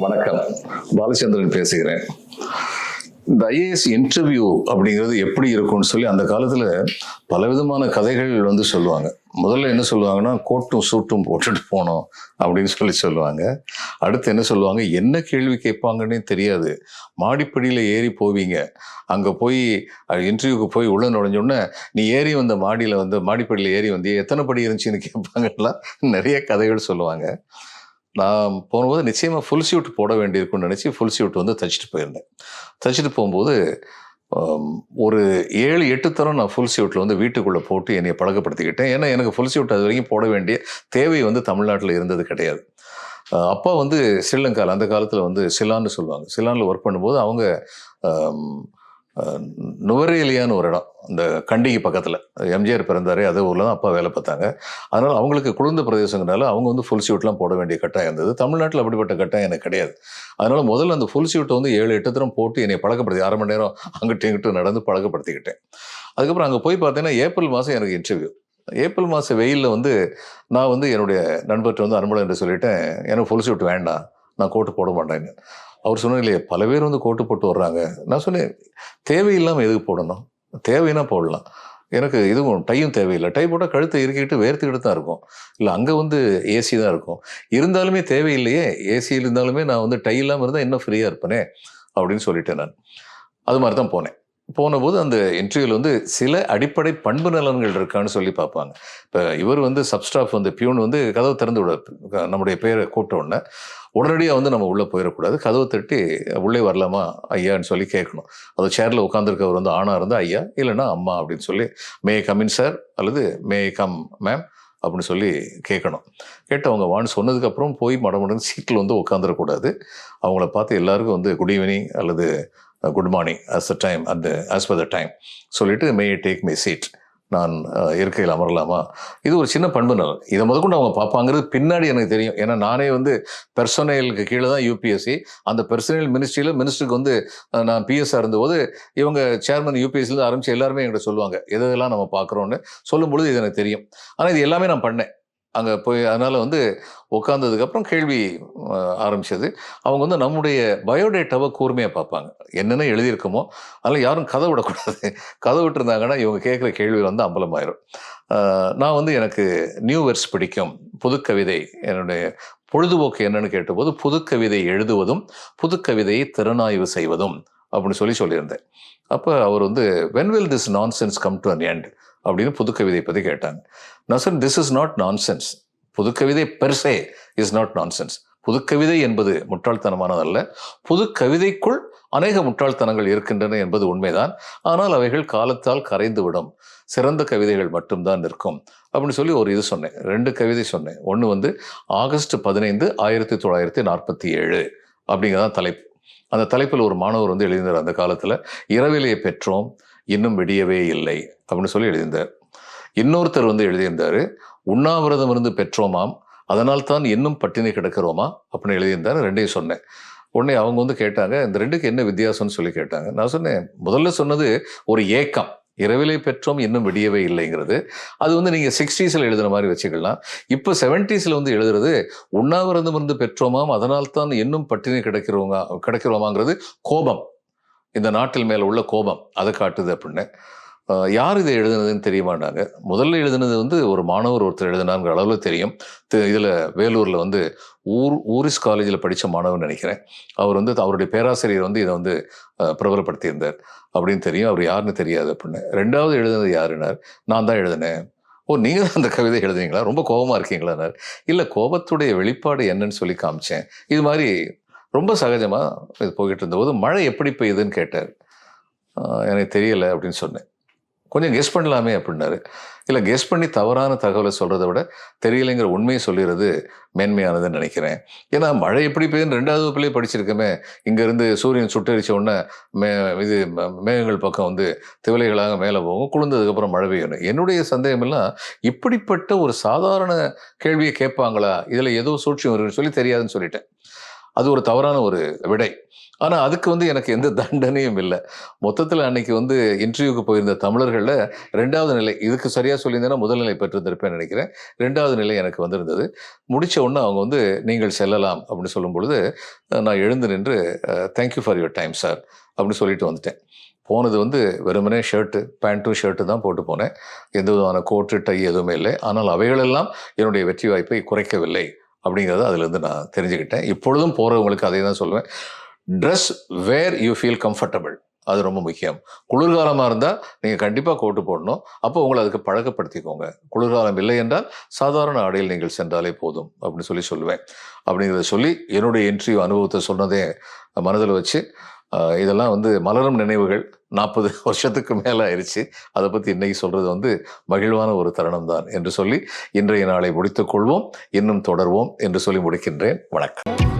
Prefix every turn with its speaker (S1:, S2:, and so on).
S1: வணக்கம். பாலச்சந்திரன் பேசுகிறேன். இந்த ஐஏஎஸ் இன்டர்வியூ அப்படிங்கிறது எப்படி இருக்கும்னு சொல்லி அந்த காலத்தில் பலவிதமான கதைகள் வந்து சொல்லுவாங்க. முதல்ல என்ன சொல்லுவாங்கன்னா கோட்டும் சூட்டும் போட்டுட்டு போனோம் அப்படின்னு சொல்லி சொல்லுவாங்க. அடுத்து என்ன சொல்லுவாங்க என்ன கேள்வி கேட்பாங்கன்னே தெரியாது. மாடிப்படியில் ஏறி போவீங்க. அங்கே போய் இன்டர்வியூக்கு போய் உள்ள நுழைஞ்ச உடனே நீ ஏறி வந்த மாடியில் வந்து மாடிப்படியில் ஏறி வந்து எத்தனை படி இருந்துச்சுன்னு கேட்பாங்கலாம் நிறைய கதைகள் சொல்லுவாங்க. நான் போகும்போது நிச்சயமாக ஃபுல் சூட் போட வேண்டியிருக்கும்னு நினச்சி ஃபுல் சூட் வந்து தைச்சிட்டு போயிருந்தேன். தைச்சிட்டு போகும்போது ஒரு ஏழு எட்டு தரம் நான் ஃபுல் சூட்டில் வந்து வீட்டுக்குள்ளே போட்டு என்னை பழக்கப்படுத்திக்கிட்டேன். ஏன்னா எனக்கு ஃபுல் சூட் அது வரைக்கும் போட வேண்டிய தேவை வந்து தமிழ்நாட்டில் இருந்தது கிடையாது. அப்பா வந்து ஸ்ரீலங்காவில் அந்த காலத்தில் வந்து சிலான்னு சொல்லுவாங்க. சிலானில் ஒர்க் பண்ணும்போது அவங்க நுவரேலியான்னு ஒரு இடம். இந்த கண்டிகை பக்கத்தில். எம்ஜிஆர் பிறந்தாரே அதே ஊரில் தான் அப்பா வேலை பார்த்தாங்க. அதனால் அவங்களுக்கு குளிர்ந்த பிரதேசங்கிறனால அவங்க வந்து ஃபுல் சூட்லாம் போட வேண்டிய கட்டாயம் இருந்தது. தமிழ்நாட்டில் அப்படிப்பட்ட கட்டாயம் எனக்கு கிடையாது. அதனால் முதல்ல அந்த ஃபுல் ஷூட்டை வந்து ஏழு எட்டு தரம் போட்டு என்னை பழக்கப்படுத்தி அரை மணி நேரம் அங்கிட்ட இங்கிட்ட நடந்து பழக்கப்படுத்திக்கிட்டேன். அதுக்கப்புறம் அங்கே போய் பார்த்தீங்கன்னா ஏப்ரல் மாதம் எனக்கு இன்டர்வியூ ஏப்ரல் மாதம் வெயிலில் வந்து நான் வந்து என்னுடைய நண்பர்கிட்ட வந்து அனுமதி என்று சொல்லிட்டேன் எனக்கு ஃபுல் சூட் வேண்டாம். நான் கோட்டு போட மாட்டேன்னு. அவர் சொன்னார் இல்லையே பல பேர் வந்து கோட்டு போட்டு வர்றாங்க. நான் சொன்னேன் தேவையில்லாமல் எதுக்கு போடணும்? தேவைன்னா போடலாம். எனக்கு இதுவும் டையும் தேவையில்லை. டை போட்டால் கழுத்தை இறுக்கிட்டு வேர்த்துக்கிட்டு தான் இருக்கும். இல்லை அங்கே வந்து ஏசி தான் இருக்கும். இருந்தாலுமே தேவையில்லையே ஏசி இருந்தாலுமே நான் வந்து டை இல்லாமல் இருந்தால் இன்னும் ஃப்ரீயாக இருப்பேனே அப்படின்னு சொல்லிட்டேன் நான். அது மாதிரி தான் போனேன். போனபோது அந்த இன்டர்வியூவில் வந்து சில அடிப்படை பண்பு நலன்கள் இருக்கான்னு சொல்லி பார்ப்பாங்க. இப்போ இவர் வந்து சப்ஸ்டாஃப் வந்து பியூன் வந்து கதவை திறந்து விட நம்முடைய பேரை கூப்பிட்ட உடனே உடனடியாக வந்து நம்ம உள்ளே போயிடக்கூடாது. கதவை தட்டி உள்ளே வரலாமா ஐயான்னு சொல்லி கேட்கணும். அது சேரில் உட்காந்துருக்கவர் வந்து ஆணாக இருந்தால் ஐயா இல்லைன்னா அம்மா அப்படின்னு சொல்லி மே கமின் சார் அல்லது மே கம் மேம் அப்படின்னு சொல்லி கேட்கணும். கேட்டு அவங்க வான்னு சொன்னதுக்கப்புறம் போய் மடமடன்னு சீட்டில் வந்து உட்காந்துடக்கூடாது அவங்கள பார்த்து எல்லாருக்கும் வந்து குட் ஈவினிங் அல்லது good morning as a time அந்த ஆஸ் பர் த டைம் சொல்லிட்டு மே டேக் மை சீட் நான் இருக்கையில் அமரலாமா? இது ஒரு சின்ன பண்பு நலன் இதை முதற்கொண்டு அவங்க பார்ப்பாங்கிறது பின்னாடி எனக்கு தெரியும். ஏன்னா நானே வந்து பெர்சனலுக்கு கீழே தான் யூபிஎஸ்சி அந்த பெர்சனல் மினிஸ்ட்ரியில் மினிஸ்டருக்கு வந்து நான் பிஎஸ்ஆர் இருந்தபோது இவங்க சேர்மன் யூபிஎஸ்சிலேருந்து ஆரம்பித்து எல்லாருமே என்கிட்ட சொல்லுவாங்க. எதெல்லாம் நம்ம பார்க்குறோன்னு சொல்லும்பொழுது இது எனக்கு தெரியும். ஆனால் இது எல்லாமே நான் பண்ணேன். அங்கே போய் அதனால் வந்து உட்காந்ததுக்கப்புறம் கேள்வி ஆரம்பித்தது அவங்க வந்து நம்முடைய பயோடேட்டாவை கூர்மையாக பார்ப்பாங்க. என்னென்ன எழுதியிருக்கோமோ அதனால் யாரும் கதை விடக்கூடாது. கதை விட்டுருந்தாங்கன்னா இவங்க கேட்குற கேள்வி வந்து அம்பலமாயிரும். நான் வந்து எனக்கு நியூ வெர்ஸ் பிடிக்கும். புதுக்கவிதை என்னுடைய பொழுதுபோக்கு என்னன்னு கேட்டபோது புதுக்கவிதை எழுதுவதும் புதுக்கவிதையை திறனாய்வு செய்வதும் அப்படின்னு சொல்லி சொல்லியிருந்தேன். அப்போ அவர் வந்து when will this nonsense come to an end அப்படின்னு புதுக்கவிதை பற்றி கேட்டாங்க. நான் this is not nonsense புதுக்கவிதை per se is not nonsense புதுக்கவிதை என்பது முட்டாள்தனமானதல்ல. புது கவிதைக்குள் அநேக முட்டாள்தனங்கள் இருக்கின்றன என்பது உண்மைதான். ஆனால் அவைகள் காலத்தால் கரைந்துவிடும். சிறந்த கவிதைகள் மட்டும்தான் நிற்கும். அப்படின்னு சொல்லி ஒரு இது சொன்னேன். ரெண்டு கவிதை சொன்னேன். ஒன்று வந்து ஆகஸ்ட் பதினைந்து ஆயிரத்தி தொள்ளாயிரத்தி நாற்பத்தி ஏழு அப்படிங்கிறதான் தலைப்பு. அந்த தலைப்பில் ஒரு மாணவர் வந்து எழுதினார் அந்த காலத்தில். இரவிலே பெற்றோம் இன்னும் விடியவே இல்லை அப்படின்னு சொல்லி எழுதியிருந்தார். இன்னொருத்தர் வந்து எழுதியிருந்தார் உண்ணாவிரதம் இருந்து பெற்றோமாம் அதனால் தான் இன்னும் பட்டினி கிடக்கிறோமா அப்படின்னு எழுதியிருந்தார். ரெண்டையும் சொன்னேன். உடனே அவங்க வந்து கேட்டாங்க இந்த ரெண்டுக்கு என்ன வித்தியாசம்னு சொல்லி கேட்டாங்க. நான் சொன்னேன் முதல்ல சொன்னது ஒரு ஏக்கம். இரவிலே பெற்றோம் இன்னும் விடியவே இல்லைங்கிறது. அது வந்து நீங்கள் சிக்ஸ்டீஸில் எழுதுன மாதிரி வச்சுக்கலாம். இப்போ செவன்ட்டீஸில் வந்து எழுதுறது உண்ணாவிரதம் இருந்து பெற்றோமாம் அதனால் தான் இன்னும் பட்டினி கிடைக்கிறவங்க கிடைக்கிறோமாங்கிறது கோபம். இந்த நாட்டில் மேலே உள்ள கோபம் அதை காட்டுது அப்படின்னு. யார் இதை எழுதுனதுன்னு தெரியுமாண்டாங்க முதல்ல எழுதுனது வந்து ஒரு மாணவர் ஒருத்தர் எழுதினாங்கிற அளவில் தெரியும். இதில் வேலூரில் வந்து ஊர் ஊரிஸ் காலேஜில் படித்த மாணவன் நினைக்கிறேன். அவர் வந்து அவருடைய பேராசிரியர் வந்து இதை வந்து பிரபலப்படுத்தியிருந்தார் அப்படின்னு தெரியும். அவர் யாருன்னு தெரியாது அப்படின்னு. ரெண்டாவது எழுதுனது யாருன்னார்? நான் தான் எழுதினேன். ஓ நீங்கள் தான் அந்த கவிதை எழுதுனீங்களா? ரொம்ப கோபமாக இருக்கீங்களான்னார் இல்லை கோபத்துடைய வெளிப்பாடு என்னன்னு சொல்லி காமிச்சேன். இது மாதிரி ரொம்ப சகஜமாக இது போய்கிட்டு இருந்தபோது மழை எப்படி பெய்யுதுன்னு கேட்டார். எனக்கு தெரியலை அப்படின்னு சொன்னேன். கொஞ்சம் கெஸ் பண்ணலாமே அப்படின்னாரு. இல்லை கெஸ் பண்ணி தவறான தகவலை சொல்கிறத விட தெரியலைங்கிற உண்மையை சொல்லிடுறது மேன்மையானதுன்னு நினைக்கிறேன். ஏன்னா மழை எப்படி பெய்யுதுன்னு ரெண்டாவது வகுப்புலேயே படிச்சிருக்கமே. இங்கேருந்து சூரியன் சுட்டரிச்ச உடனே மே இது ம- மேகங்கள் பக்கம் வந்து திவலைகளாக மேலே போகும். குளிர்ந்ததுக்கப்புறம் மழை பெய்யணும் என்னுடைய சந்தேகம் எல்லாம் இப்படிப்பட்ட ஒரு சாதாரண கேள்வியை கேட்பாங்களா? இதில் ஏதோ சூழ்ச்சி வரும்னு சொல்லி தெரியாதுன்னு சொல்லிட்டேன். அது ஒரு தவறான ஒரு விடை. ஆனால் அதுக்கு வந்து எனக்கு எந்த தண்டனையும் இல்லை. மொத்தத்தில் அன்னைக்கு வந்து இன்டர்வியூக்கு போயிருந்த தமிழர்களில் ரெண்டாவது நிலை இதுக்கு சரியாக சொல்லியிருந்தேன்னா முதல் நிலை பெற்றிருந்திருப்பேன் நினைக்கிறேன். ரெண்டாவது நிலை எனக்கு வந்திருந்தது. முடித்த உடனே அவங்க வந்து நீங்கள் செல்லலாம் அப்படின்னு சொல்லும் பொழுது நான் எழுந்து நின்று thank you for your time sir அப்படின்னு சொல்லிட்டு வந்துட்டேன். போனது வந்து வெறுமனே ஷர்ட்டு பேண்ட்டும் ஷர்ட்டு தான் போட்டு போனேன். எந்த விதமான கோட்டு டை எதுவுமே இல்லை. ஆனால் அவைகளெல்லாம் என்னுடைய வெற்றி வாய்ப்பை குறைக்கவில்லை. அப்படிங்கிறத அதுலேருந்து நான் தெரிஞ்சுக்கிட்டேன். இப்பொழுதும் போகிறவங்களுக்கு அதே தான் சொல்லுவேன் dress where you feel comfortable அது ரொம்ப முக்கியம். குளிர்காலமாக இருந்தால் நீங்கள் கண்டிப்பாக கோட்டு போடணும். அப்போ உங்களை அதுக்கு பழக்கப்படுத்திக்கோங்க. குளிர்காலம் இல்லை என்றால் சாதாரண ஆடையில் நீங்கள் சென்றாலே போதும் அப்படின்னு சொல்லி சொல்லுவேன். அப்படிங்கிறத சொல்லி என்னுடைய இன்டர்வியூ அனுபவத்தை சொன்னதே மனதில் வச்சு இதெல்லாம் வந்து மலரும் நினைவுகள் நாற்பது வருஷத்துக்கு மேலே ஆயிடுச்சு அதை பற்றி இன்றைக்கி சொல்கிறது வந்து மகிழ்வான ஒரு தருணம் தான் என்று சொல்லி இன்றைய நாளை முடித்துக்கொள்வோம் இன்னும் தொடர்வோம் என்று சொல்லி முடிக்கின்றேன். வணக்கம்.